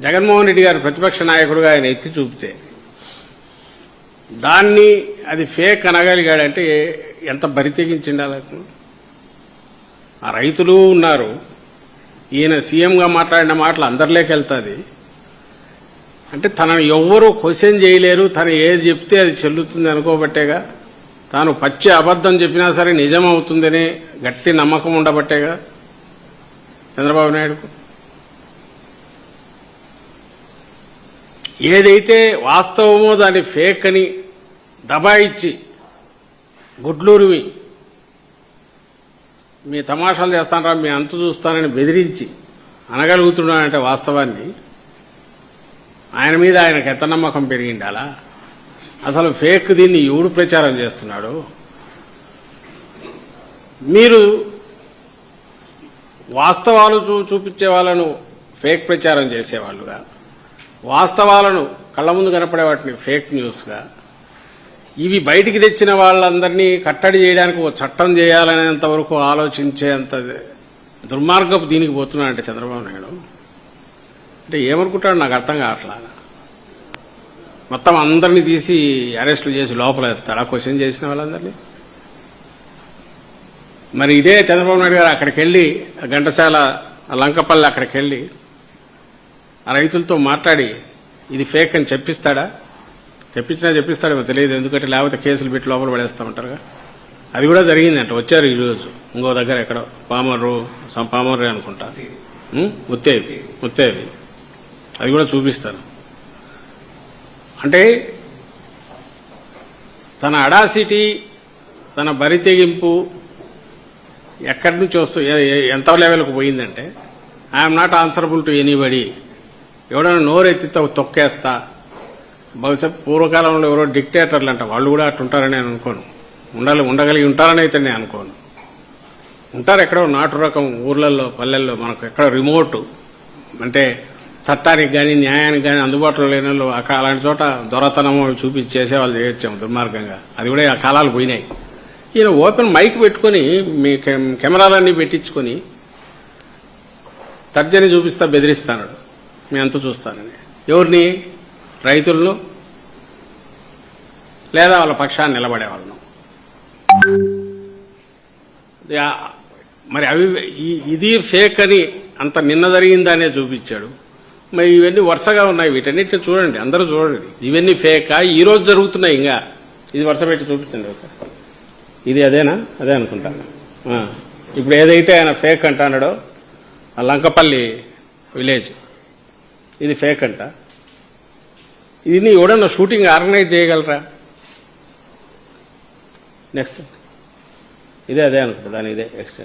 జగన్మోహన్ రెడ్డి గారు ప్రతిపక్ష నాయకుడుగా ఆయన ఎత్తి చూపితే దాన్ని అది ఫేక్ అనగలిగాడంటే ఎంత బరితెగించిండాలకు ఆ రైతులు ఉన్నారు. ఈయన సీఎంగా మాట్లాడిన మాటలు అందరిలోకి వెళ్తుంది. అంటే తనను ఎవ్వరూ క్వశ్చన్ చేయలేరు. తను ఏది చెప్తే అది చెల్లుతుంది అనుకోబట్టేగా. తాను పచ్చి అబద్ధం చెప్పినా సరే నిజం అవుతుందని గట్టి నమ్మకం ఉండబట్టేగా. చంద్రబాబు నాయుడుకు. ఏదైతే వాస్తవమో దాన్ని ఫేక్ అని దబాయిచ్చి గుడ్లూరివి. మీ తమాషాలు చేస్తానరా మీ అంత చూస్తానని బెదిరించి అనగలుగుతున్నానంటే వాస్తవాన్ని. ఆయన మీద ఆయనకు ఎంత నమ్మకం పెరిగిండాలా? అసలు ఫేక్ దీన్ని ఎవడు ప్రచారం చేస్తున్నాడు? మీరు వాస్తవాలు చూ చూపించే వాళ్ళను ఫేక్ ప్రచారం చేసేవాళ్ళుగా. వాస్తవాలను కళ్ళ ముందు కనపడే వాటిని ఫేక్ న్యూస్గా ఇవి బయటికి తెచ్చిన వాళ్ళందరినీ కట్టడి చేయడానికి ఒక చట్టం చేయాలనేంత వరకు ఆలోచించేంత దుర్మార్గపు దీనికి పోతున్నాడంటే చంద్రబాబు నాయుడు. అంటే ఏమనుకుంటాడు నాకు అర్థం కావట్లా. మొత్తం అందరినీ తీసి అరెస్టులు చేసి లోపల ఆ క్వశ్చన్ చేసిన వాళ్ళందరినీ? మరి ఇదే చంద్రబాబు నాయుడు గారు అక్కడికి వెళ్ళి ఘంటసాల లంకపల్లి అక్కడికి వెళ్ళి ఆ రైతులతో మాట్లాడి ఇది ఫేక్ అని చెప్పిస్తాడా? చెప్పించినా చెప్పిస్తాడో తెలియదు ఎందుకంటే లేకపోతే కేసులు పెట్టి లోపల పడేస్తా ఉంటారుగా. అది కూడా జరిగిందంట వచ్చారు ఈరోజు ఇంకో దగ్గర ఎక్కడో పామర్రు సం- పామర్రు అనుకుంటా. ముత్తేవి ముత్తేవి. అది కూడా చూపిస్తాను అంటే తన అడాసిటీ తన బరి తెగింపు ఎక్కడి నుంచి వస్తూ ఎంత లెవెల్కి పోయిందంటే I'm not answerable to anybody. ఎవడైనా నోరెత్తితే తొక్కేస్తా. బహుశా పూర్వకాలంలో ఎవరో డిక్టేటర్లు అంట వాళ్ళు కూడా అట్లా ఉంటారని నేను అనుకోను. ఉండాలి ఉండగలిగి ఉంటారని అయితే నేను అనుకోను. ఉంటారు ఎక్కడో నాటు రకం ఊర్లలో పల్లెల్లో మనకు ఎక్కడో రిమోట్. అంటే చట్టానికి కానీ న్యాయానికి కానీ అందుబాటులో లేని వాళ్ళు అక్కడ అలాంటి చోట దొరతనము చూపించి చేసేవాళ్ళు చేయొచ్చాము దుర్మార్గంగా. అది కూడా ఆ కాలాలు పోయినాయి. ఈయన ఓపెన్ మైక్ పెట్టుకొని మీ కెమెరాలన్నీ పెట్టించుకొని తర్జని చూపిస్తా బెదిరిస్తాడు మేము అంత చూస్తానని. ఎవరిని? రైతులను? లేదా వాళ్ళ పక్షాన్ని నిలబడే వాళ్ళను మరి అవి ఇది ఫేక్ అని అంత నిన్న జరిగిందనే చూపించాడు. మరి ఇవన్నీ వరుసగా ఉన్నాయి వీటన్నిటిని చూడండి అందరూ చూడండి. ఇవన్నీ ఫేకా ఈ రోజు జరుగుతున్నాయి ఇంకా. ఇది వరుస పెట్టి చూపించండి ఒకసారి. ఇది అదేనా? అదే అనుకుంటాను. ఇప్పుడు ఏదైతే ఆయన ఫేక్ అంటున్నాడో ఆ లంకపల్లి విలేజ్. ఇది ఫేక్ అంట. ఇది ఎవడన్నా షూటింగ్ ఆర్గనైజ్ చేయగలరా? నెక్స్ట్ ఇదే అదే అనుకుంటా. దాని ఇదే ఎక్స్టెండ్